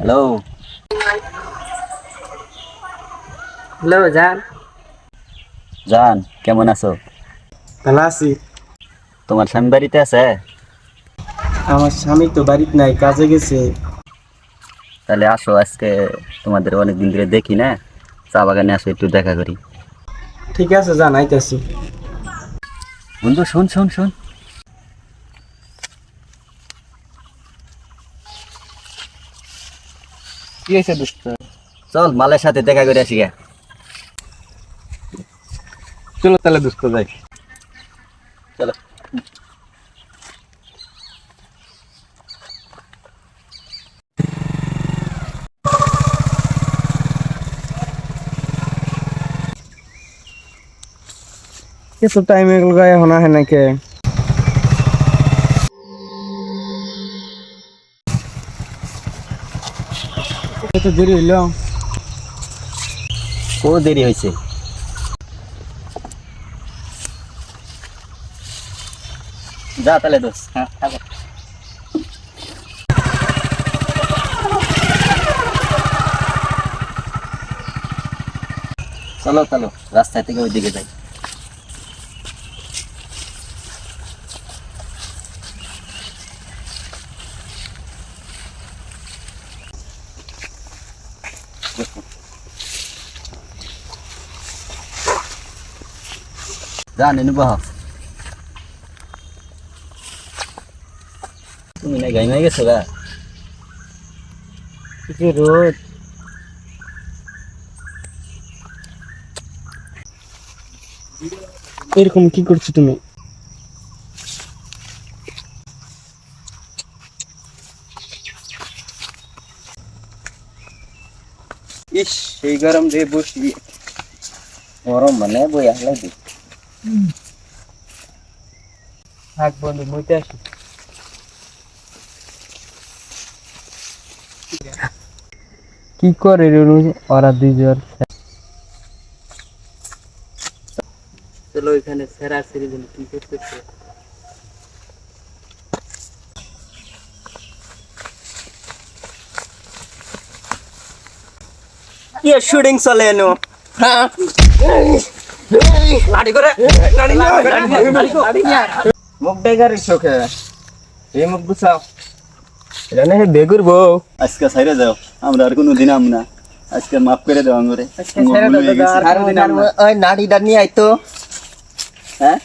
Hello hello জান জান কেমন আছো? ভালো আছি। তোমার স্বামী বাড়িতে আছে? আমার স্বামী তো বাড়িতে নাই কাজে গেছে। তাহলে আসো আজকে তোমাদের অনেক দিন ধরে দেখি না। চা বাগানে আসো একটু দেখা করি। ঠিক আছে জান আইতাছি। বন্ধু শোন শোন শোন। কি হয়েছে দোস্ত চল মালের সাথে দেখা করে আসি গে। চলো তাহলে দোস্ত যাই। চলো। এত টাইম এগুলো গায়ে হোনা হয় নাকি? এত দেরি হইল। ও দেরি হয়েছে? যা তাহলে দোষ হ্যাঁ চলো চলো রাস্তা থেকে ওই দিকে যাই। যা নেনু বাহ। তুমি না গাইমা গেছো গা? যে রোদ। এরকম কি করছ তুমি? ইস এই গরম দিয়ে বসি। গরম মানে বই আসলে দি থাক বন্ধু মইতে আসি। কি করে রে ওরা দুইজন। চলো এখানে সেরা সেরি দিন কি করতেছে? কি শুটিং চলে এনো। লাঠি করে। মুখ ডেগারি চোখে এই মুখ গুছাও। জানে হে বেগুর বউ? আজকে সাইরে যাও। আমরা আর কোনো দিন আম না। আজকে মাফ করে দাও আমরে ওই নাড়িটা নিয়ে আইতো। হ্যাঁ?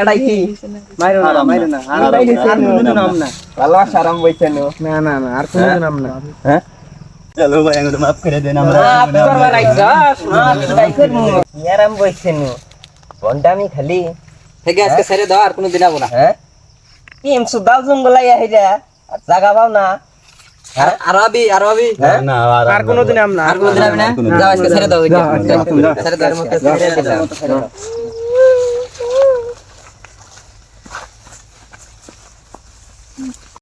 এটাই কি? মাইরো না মাইরো না। আর আরাম না, আর আর কোনো দিন নাম আম না। ভালো আরাম বইছে নো না না। আর কোনো নাম না। হ্যাঁ? চলো ভাই আমরা মাফ করে দেন আমরা আর কোনো দিন আম না। ইয়ারাম বইছে নো বন্ডামি খালি। থেকে আজকে ছেড়ে দাও আর কোনো দিন আবো না। হ্যাঁ? কি এম সুদাল জঙ্গলাই আইরা আর জায়গা পাও না। আরবি না আর কোনো দিন নাম না। আর কোনো দিন আবি না? আর কোনো দিন যাও আম আজকে ছেড়ে দাও যাও, যাও, ছেড়ে দাও ছেড়ে দাও।